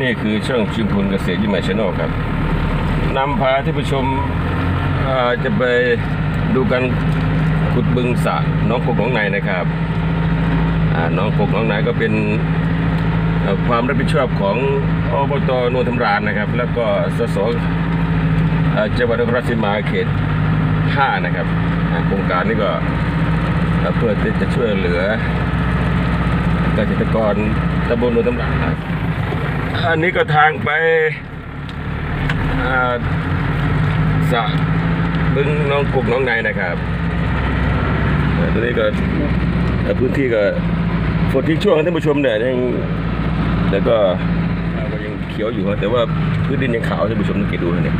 นี่คือช่องชิมพุนเกษตรยิ่งใหม่ชแนลครับนำพาท่านผู้ชมจะไปดูการขุดบึงสะน้องกกน้องในนะครับน้องกกน้องในก็เป็นความรับผิดชอบของอบตนวลธำรานนะครับ แล้วก็สสจังหวัดนครราชสีมาเขต 5 นะครับโครงการนี้ก็เพื่อที่จะช่วยเหลือเกษตรกรตำบลนวลธำรานนะครับ อันนี้ก็ทางไปอ่าสะบึงน้องกุกน้องในนะครับตอนนี้ก็พื้นที่ก็ฝนทิ้งช่วงท่านผู้ชมเนี่ยยังแล้วก็ก็ยังเขียวอยู่แต่ว่าพื้นดินยังขาวท่านผู้ชมสังเกตดูนะเนี่ย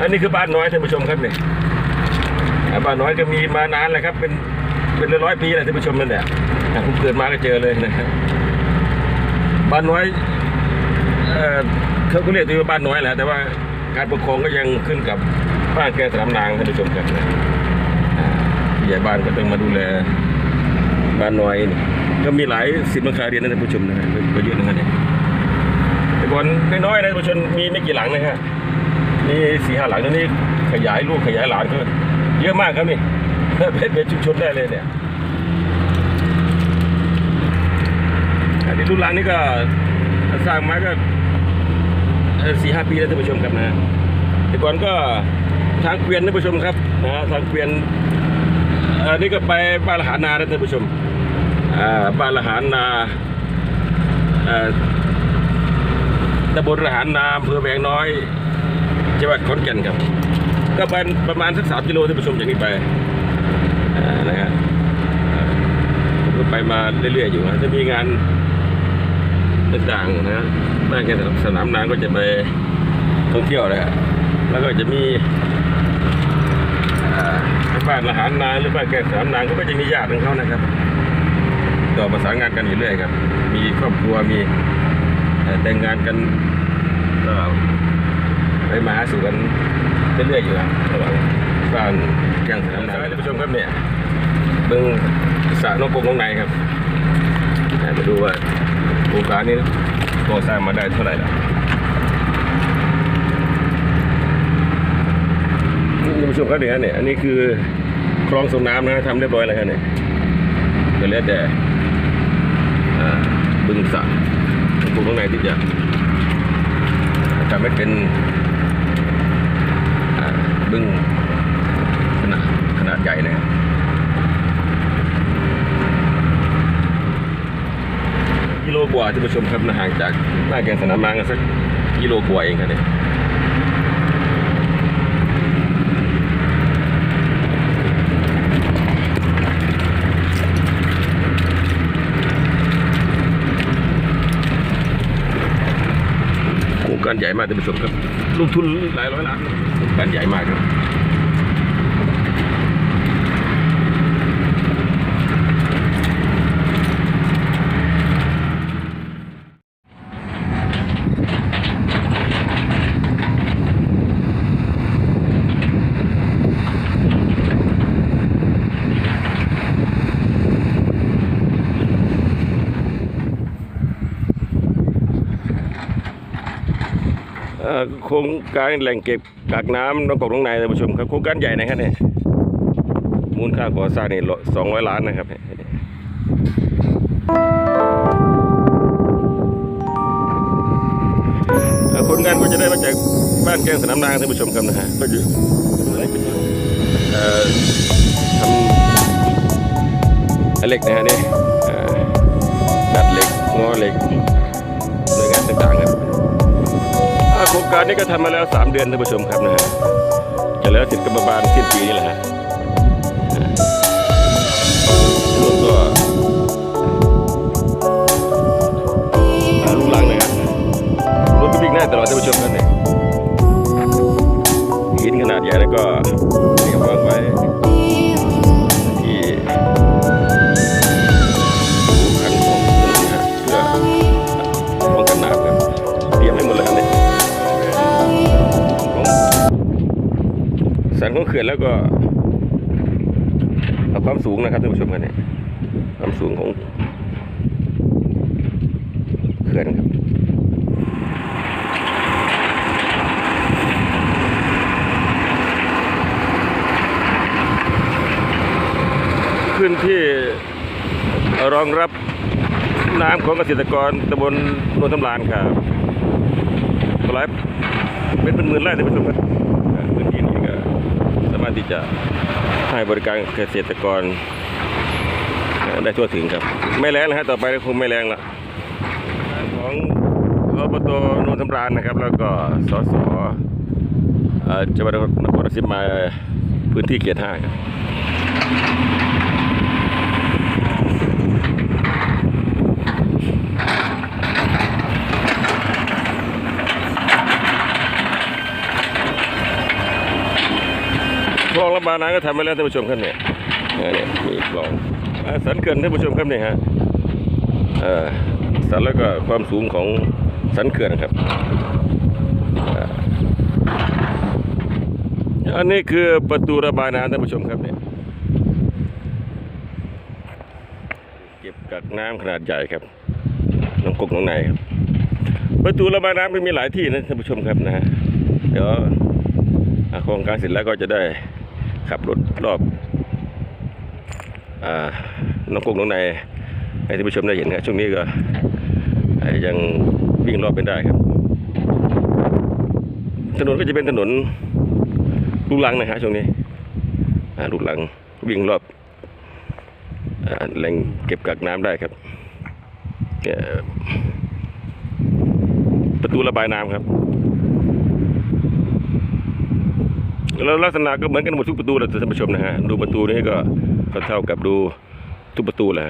อันนี้คือบ้านน้อยท่านผู้ชมครับเนี่ยบ้านน้อยก็มีมานานแล้วครับ เป็นเป็นร้อยปีแล้วท่านผู้ชมนั่นแหละผมเกิดมาก็เจอเลยนะครับ บ้านน้อยเขาก็เรียกตัวว่าบ้านน้อยแหละแต่ว่าการปกครองก็ยังขึ้นกับบ้านแกสนามนางท่านผู้ชมครับผู้ใหญ่บ้านก็ต้องมาดูแลบ้านน้อยนี่ก็มีหลายสิทธิ์มังคาเรียนนะท่านผู้ชมนะก็เยอะนะครับเนี่ยแต่ก่อนน้อยๆนะท่านผู้ชมมีไม่กี่หลังนะครับมีสี่ห้าหลังตอนนี้ขยายลูกขยายหลานก็เยอะมากครับนี่เป็นเป็นชุมชนได้เลยเนี่ย อันนี้รุ่นหลังนี่ก็สร้างมาก็สี่ห้าปีแล้วท่านผู้ชมครับนะแต่ก่อนก็ทางเกวียนท่านผู้ชมครับนะทางเกวียนอันนี้ก็ไปบ้านละหานานะท่านผู้ชมอ่าบ้านละหานาอ่อตำบลละหารนาอำเภอแวงน้อยจังหวัดขอนแก่นครับ ก็ไปประมาณสักสามกิโลท่านผู้ชมจากนี้ไปนะฮะผมก็ไปมาเรื่อยๆอยู่นะจะมีงาน ต่างๆนะบ้านแกสนามนางก็จะไปท่องเที่ยวเลยอะแล้วก็จะมีบ้านละหารนางหรือบ้านแกสนามนางก็จะมีญาติของเขานะครับต่อประสานงานกันอยู่เรื่อยครับ มีครอบครัวมีแต่งงานกันไปมาหาสู่กันเรื่อยๆอยู่ครับระหว่างบ้านแกงสนามนางท่านผู้ชมครับเนี่ยเบิ่งสระนกกงน้องในครับให้มาดูว่า โครงการนี้ก่อสร้างมาได้เท่าไหร่ล้วท่านผู้ชมครับเนี่ยเนี่ยอันนี้คือคลองส่งน้ำนะทำเรียบร้อยแล้วครับเนี่ยก็เหลือแต่บึงสระนกกรงน้องในที่จะทำให้เป็นบึงขนาดขนาดใหญ่นะครับ กิโลก ว่าท่านผู้ชมครับห่างจากหน้าแกงสนามนางกันสักกิโลกว่าเองครับเนี่ยโครงการใหญ่มากท่านผู้ชมครับลงทุนหลายร้อยล้านโครงการใหญ่มากครับ โครงการแหล่งเก็บกักน้ำน้องกอกน้องนายท่านผู้ชมครับโครงการใหญ่นะครับเนี่ยมูลค่าก่อสร้างนี่สองร้อยล้านนะครับเอ่อผลงานก็จะได้มาจากบ้านแกงสนามนางท่านผู้ชมครับนะฮะก็จะเอ่อทำเหล็กนะฮะเนี่ยเอ่อดัดเหล็กงอเหล็กหน่วยงานต่างๆครับ การนี้ก็ทำมาแล้ว 3 เดือนท่านผู้ชมครับนะฮะจะแล้วเสร็จก็ประมาลสิ้นปีนี่แหละฮะรถก็ลูกหลังเลยครับรถก็วิ่งได้ตลอดท่านผู้ชมครับเนี่ยหินขนาดใหญ่แล้วก็นี่ก็วางไว้ ขื่อนแล้วก็เอาความสูงนะครับท่านผู้ชมกันเนี่ยความสูงของเขื่อนครับขึ้นที่รองรับน้ำของเกษตรกรตำบลโนนทำลานครับร้อยเป็นเป็นหมื่นไร่ท่านผู้ชมครับ จะให้บริการเกษตรกรได้ทั่วถึงครับ ไม่แรงนะฮะต่อไปก็คงไม่แรงละของอบตนนทำรานนะครับ แล้วก็สสเอ่อจังหวัดนครราชสีมาพื้นที่เขตห้าครับ คลองระบายน้ำก็ทำไปแล้วท่านผู้ชมครับเนี่ยเนี่ยมีคลองอสันเขื่อนท่านผู้ชมครับเนี่ยฮะสันแล้วก็ความสูงของสันเขื่อนครับ อันนี้คือประตูระบายน้ำท่านผู้ชมครับเนี่ยเก็บกักน้ำขนาดใหญ่ครับน้องกกน้องในครับประตูระบายน้ำก็มีหลายที่นะท่านผู้ชมครับนะเดี๋ยวโครงการเสร็จแล้วก็จะได้ ขับรถรอบอน้องกุ้งน้องในให้ท่านผู้ชมได้เห็นครับช่วงนี้ก็ยังวิ่งรอบไม่ได้ครับ ถนนก็จะเป็นถนนลูกลังนะฮะช่วงนี้ลูกลังวิ่งรอบอแหล่งเก็บกักน้ำได้ครับประตูระบายน้ำครับ แล้วลักษณะก็เหมือนกันหมดทุกประตูเลยท่านผู้ชมนะฮะดูประตูนี้ก็ก็เท่ากับดูทุกประตูแหละ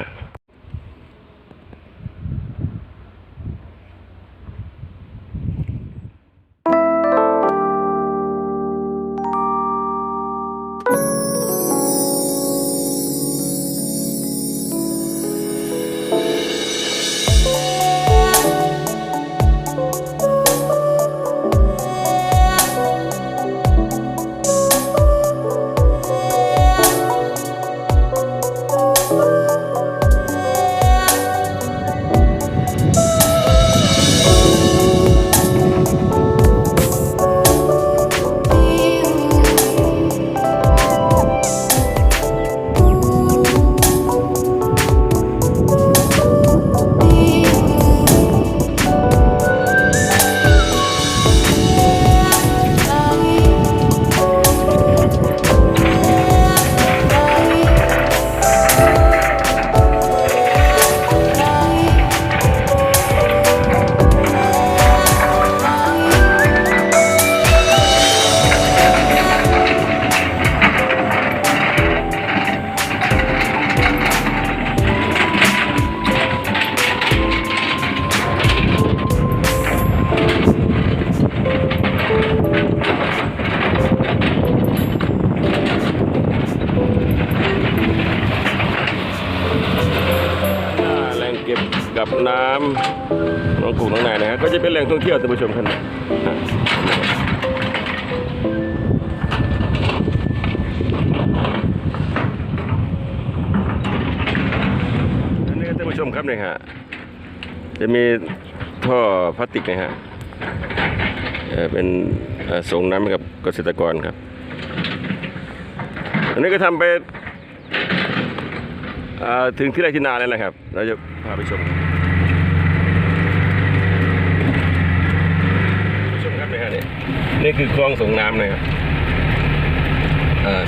กับน้องกุ้งน้องนายนะฮะก็จะเป็นแหล่งท่องเที่ยวท่านผู้ชมครับนะฮะอันนี้ท่านผู้ชมครับเนี่ยฮะจะมีท่อพลาสติกนะฮะเป็นส่งน้ำให้กับเกษตรกรครับ อันนี้ก็ทำไปถึงที่ไรที่นาแล้วนะครับ เราจะพาไปชมชมครับนี่ฮะนี่ นี่คือคลองส่งน้ำนะครับ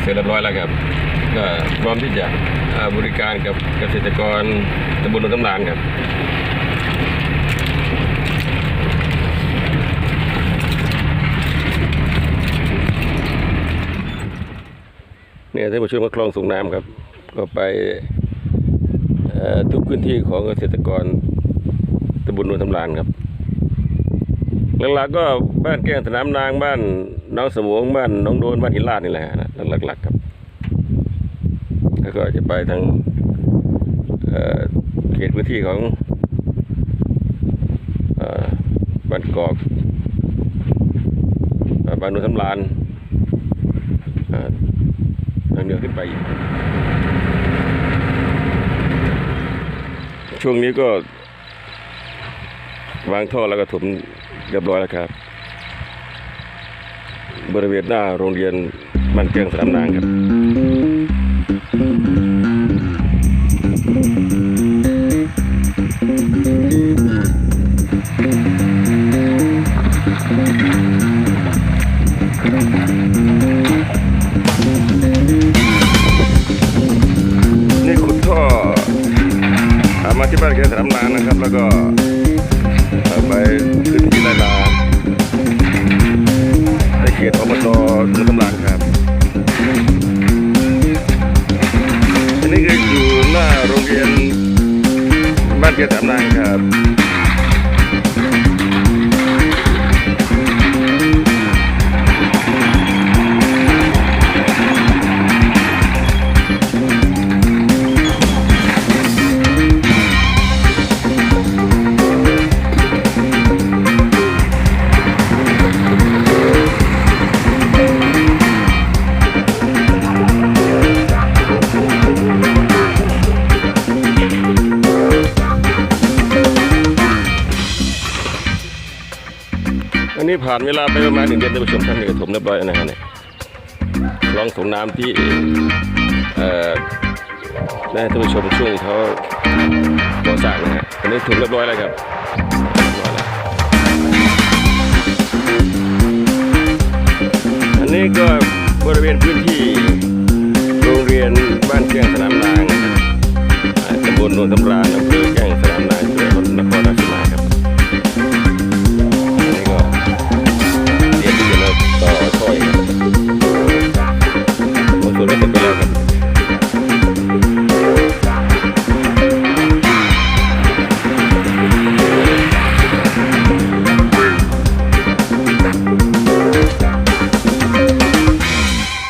เสร็จเรียบร้อยแล้วครับก็พร้อมที่จะบริการกับเกษตรกรตำบลนนทำลานครับเนี่ยท่านผู้ชมว่าคลองส่งน้ำครับ ก็ไปทุกพื้นที่ของเกษตรกรตำบลนวลทำลานครับ หลักๆก็บ้านแก้งสนามนางบ้านน้องสมวงบ้านน้องโดนบ้านหินลาดนี่แหละฮะหลักๆครับ แล้วก็จะไปทางเเขตพื้นที่ของอบ้านกอกบ้านนวลทำลานทางเหนือขึ้นไป ช่วงนี้ก็วางท่อแล้วก็ถม เรียบร้อยแล้วครับ บริเวณหน้าโรงเรียนบ้านเกียงสนามนางครับ เขตอบตเมืองตำรางครับอันนี้ก็อยู่หน้าโรงเรียนบ้านแกสนามนางครับ ผ่านเวลาไปประมาณหนึ่งเดือนท่านผู้ชมท่านนี่ก็ถมเรียบร้อยนะฮะเนี่ยลองส่งน้ำที่เอ่อได้ท่านผู้ชมช่วงเขาก่อสร้างนะฮะอันนี้ถมเรียบร้อยแล้วครับอันนี้ก็บริเวณพื้นที่โรงเรียนบ้านเชียงสนามนางนะครับอ่าตำบลโนนสำราญอำเภอแก